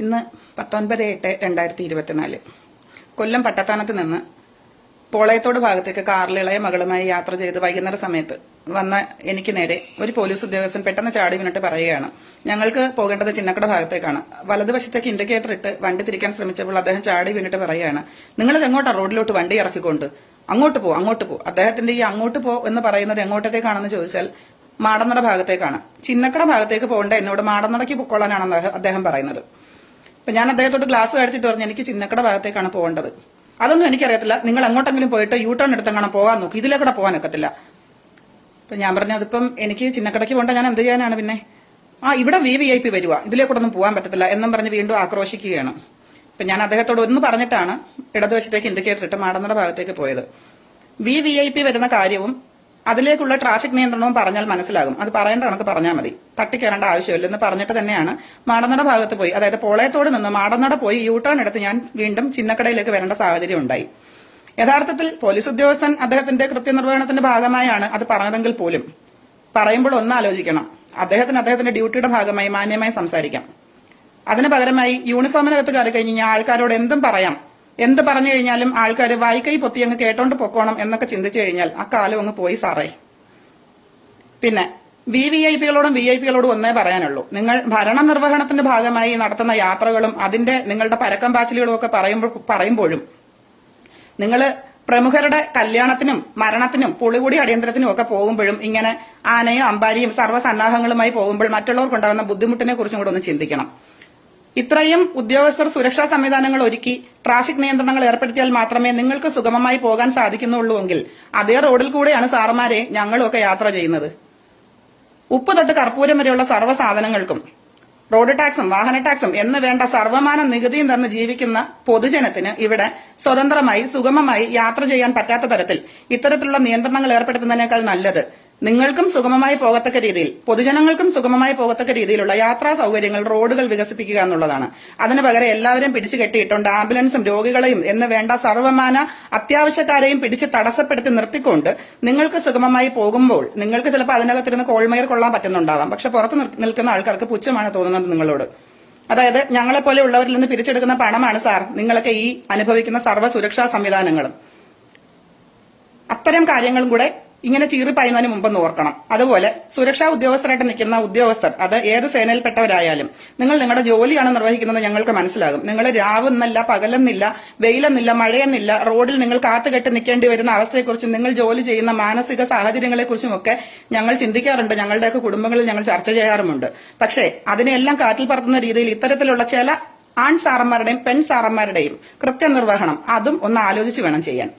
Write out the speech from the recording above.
ഇന്ന് പത്തൊൻപത് എട്ട് രണ്ടായിരത്തി ഇരുപത്തിനാല് കൊല്ലം പട്ടത്താനത്ത് നിന്ന് പോളയത്തോട് ഭാഗത്തേക്ക് കാറിൽ ഇളയ മകളുമായി യാത്ര ചെയ്ത് വൈകുന്നേര സമയത്ത് വന്ന എനിക്ക് നേരെ ഒരു പോലീസ് ഉദ്യോഗസ്ഥൻ പെട്ടെന്ന് ചാടി വീണിട്ട് പറയുകയാണ്. ഞങ്ങൾക്ക് പോകേണ്ടത് ചിന്നക്കട ഭാഗത്തേക്കാണ്. വലതുവശത്തേക്ക് ഇൻഡിക്കേറ്റർ ഇട്ട് വണ്ടി തിരിക്കാൻ ശ്രമിച്ചപ്പോൾ അദ്ദേഹം ചാടി വീണിട്ട് പറയുകയാണ്. നിങ്ങൾ എങ്ങോട്ടാ റോഡിലോട്ട് വണ്ടി ഇറക്കിക്കൊണ്ട്? അങ്ങോട്ട് പോ അങ്ങോട്ട് പോ. അദ്ദേഹത്തിന്റെ ഈ അങ്ങോട്ട് പോ എന്ന് പറയുന്നത് എങ്ങോട്ടത്തേക്കാണെന്ന് ചോദിച്ചാൽ മാടന്നട ഭാഗത്തേക്കാണ്. ചിന്നക്കട ഭാഗത്തേക്ക് പോകേണ്ട എന്നോട് മാടന്നടയ്ക്ക് പൊക്കോളാനാണ് അദ്ദേഹം പറയുന്നത്. അപ്പൊ ഞാൻ അദ്ദേഹത്തോട് ഗ്ലാസ് കഴിച്ചിട്ട് പറഞ്ഞു എനിക്ക് ചിന്നക്കട ഭാഗത്തേക്കാണ് പോകേണ്ടത്. അതൊന്നും എനിക്കറിയത്തില്ല. നിങ്ങൾ അങ്ങോട്ടെങ്കിലും പോയിട്ട് യൂ ടേൺ എടുത്തങ്ങനെ പോകാൻ നോക്കും. ഇതിലേക്കൂടെ പോകാൻ ഒക്കത്തില്ല. അപ്പൊ ഞാൻ പറഞ്ഞു അതിപ്പം എനിക്ക് ചിന്നക്കടയ്ക്ക് പോകണ്ട ഞാൻ എന്ത് ചെയ്യാനാണ് പിന്നെ? ആ ഇവിടെ വി വി ഐ പി വരുക ഇതിലേക്കൂടെ ഒന്നും പോകാൻ പറ്റത്തില്ല. എന്നും പറഞ്ഞ് വീണ്ടും ആക്രോശിക്കുകയാണ്. അപ്പൊ ഞാൻ അദ്ദേഹത്തോട് ഒന്ന് പറഞ്ഞിട്ടാണ് ഇടതുവശത്തേക്ക് ഇൻഡിക്കേറ്റർ ഇട്ട് മാടന്നട ഭാഗത്തേക്ക് പോയത്. വി വി ഐ പി വരുന്ന കാര്യവും അതിലേക്കുള്ള ട്രാഫിക് നിയന്ത്രണവും പറഞ്ഞാൽ മനസ്സിലാകും. അത് പറയേണ്ട കണക്ക് പറഞ്ഞാൽ മതി. തട്ടിക്കയറേണ്ട ആവശ്യമില്ല. എന്ന് പറഞ്ഞിട്ട് തന്നെയാണ് മാടനട ഭാഗത്ത് പോയി. അതായത് പോളയത്തോട് നിന്ന് മാടനട പോയി യൂ ടേൺ എടുത്ത് ഞാൻ വീണ്ടും ചിന്നക്കടയിലേക്ക് വരേണ്ട സാഹചര്യം ഉണ്ടായി യഥാർത്ഥത്തിൽ പോലീസ് ഉദ്യോഗസ്ഥൻ അദ്ദേഹത്തിന്റെ കൃത്യനിർവഹണത്തിന്റെ ഭാഗമായാണ് അത് പറഞ്ഞതെങ്കിൽ പോലും. പറയുമ്പോൾ ഒന്ന് ആലോചിക്കണം. അദ്ദേഹത്തിന് അദ്ദേഹത്തിന്റെ ഡ്യൂട്ടിയുടെ ഭാഗമായി മാന്യമായി സംസാരിക്കാം. അതിന് പകരമായി യൂണിഫോമിനകത്ത് കയറി കഴിഞ്ഞാൽ ആൾക്കാരോട് എന്തും പറയാം. എന്ത് പറഞ്ഞു കഴിഞ്ഞാലും ആൾക്കാർ വായിക്കൈ പൊത്തി അങ്ങ് കേട്ടോണ്ട് പൊക്കോണം എന്നൊക്കെ ചിന്തിച്ചു കഴിഞ്ഞാൽ ആ കാലം അങ്ങ് പോയി സാറേ. പിന്നെ വി വി ഐ പികളോടും വി ഐ പികളോടും ഒന്നേ പറയാനുള്ളൂ. നിങ്ങൾ ഭരണ നിർവഹണത്തിന്റെ ഭാഗമായി നടത്തുന്ന യാത്രകളും അതിന്റെ നിങ്ങളുടെ പരക്കം പാച്ചിലുകളും ഒക്കെ പറയുമ്പോഴും നിങ്ങൾ പ്രമുഖരുടെ കല്യാണത്തിനും മരണത്തിനും പുളികൂടി അടിയന്തരത്തിനും ഒക്കെ പോകുമ്പോഴും ഇങ്ങനെ ആനയും അമ്പാരിയും സർവസന്നാഹങ്ങളുമായി പോകുമ്പോൾ മറ്റുള്ളവർക്കുണ്ടാകുന്ന ബുദ്ധിമുട്ടിനെ കുറിച്ചും കൂടെ ഒന്ന് ചിന്തിക്കണം. ഇത്രയും ഉദ്യോഗസ്ഥർ സുരക്ഷാ സംവിധാനങ്ങൾ ഒരുക്കി ട്രാഫിക് നിയന്ത്രണങ്ങൾ ഏർപ്പെടുത്തിയാൽ മാത്രമേ നിങ്ങൾക്ക് സുഗമമായി പോകാൻ സാധിക്കുന്നുള്ളൂവെങ്കിൽ അതേ റോഡിൽ കൂടെയാണ് സാറുമാരെ ഞങ്ങളുമൊക്കെ യാത്ര ചെയ്യുന്നത്. ഉപ്പ് തൊട്ട് കർപ്പൂരം വരെയുള്ള സർവ സാധനങ്ങൾക്കും റോഡ് ടാക്സും വാഹന ടാക്സും എന്ന് വേണ്ട സർവമാന നികുതിയും തന്ന് ജീവിക്കുന്ന പൊതുജനത്തിന് ഇവിടെ സ്വതന്ത്രമായി സുഗമമായി യാത്ര ചെയ്യാൻ പറ്റാത്ത തരത്തിൽ ഇത്തരത്തിലുള്ള നിയന്ത്രണങ്ങൾ ഏർപ്പെടുത്തുന്നതിനേക്കാൾ നല്ലത് നിങ്ങൾക്കും സുഗമമായി പോകത്തക്ക രീതിയിൽ പൊതുജനങ്ങൾക്കും സുഗമമായി പോകത്തക്ക രീതിയിലുള്ള യാത്രാ സൗകര്യങ്ങൾ റോഡുകൾ വികസിപ്പിക്കുക എന്നുള്ളതാണ്. അതിന് പകരം എല്ലാവരും പിടിച്ചു കെട്ടിയിട്ടുണ്ട് ആംബുലൻസും രോഗികളെയും എന്ന് വേണ്ട സർവമാന അത്യാവശ്യക്കാരെയും പിടിച്ച് തടസ്സപ്പെടുത്തി നിർത്തിക്കൊണ്ട് നിങ്ങൾക്ക് സുഗമമായി പോകുമ്പോൾ നിങ്ങൾക്ക് ചിലപ്പോൾ അതിനകത്തിരുന്ന് കോൾമയർ കൊള്ളാൻ പറ്റുന്നുണ്ടാവാം. പക്ഷെ പുറത്ത് നിൽക്കുന്ന ആൾക്കാർക്ക് പുച്ഛമാണ് തോന്നുന്നത് നിങ്ങളോട്. അതായത് ഞങ്ങളെപ്പോലെ ഉള്ളവരിൽ നിന്ന് പിരിച്ചെടുക്കുന്ന പണമാണ് സാർ നിങ്ങളൊക്കെ ഈ അനുഭവിക്കുന്ന സർവ സുരക്ഷാ സംവിധാനങ്ങളും. അത്തരം കാര്യങ്ങളും കൂടെ ഇങ്ങനെ ചീറി പറയുന്നതിന് മുമ്പെന്ന് ഓർക്കണം. അതുപോലെ സുരക്ഷാ ഉദ്യോഗസ്ഥരായിട്ട് നിൽക്കുന്ന ഉദ്യോഗസ്ഥർ അത് ഏത് സേനയിൽപ്പെട്ടവരായാലും നിങ്ങൾ നിങ്ങളുടെ ജോലിയാണ് നിർവഹിക്കുന്നത് ഞങ്ങൾക്ക് മനസ്സിലാകും. നിങ്ങൾ രാവെന്നല്ല പകലെന്നില്ല വെയിലെന്നില്ല മഴയെന്നില്ല റോഡിൽ നിങ്ങൾ കാത്തുകെട്ടി നിൽക്കേണ്ടി വരുന്ന അവസ്ഥയെക്കുറിച്ചും നിങ്ങൾ ജോലി ചെയ്യുന്ന മാനസിക സാഹചര്യങ്ങളെക്കുറിച്ചും ഒക്കെ ഞങ്ങൾ ചിന്തിക്കാറുണ്ട്. ഞങ്ങളുടെയൊക്കെ കുടുംബങ്ങളിൽ ഞങ്ങൾ ചർച്ച ചെയ്യാറുമുണ്ട്. പക്ഷേ അതിനെല്ലാം കാറ്റിൽ പറത്തുന്ന രീതിയിൽ ഇത്തരത്തിലുള്ള ചില ആൺ സാറന്മാരുടെയും പെൺ സാറന്മാരുടെയും കൃത്യനിർവഹണം അതും ഒന്ന് ആലോചിച്ച് വേണം ചെയ്യാൻ.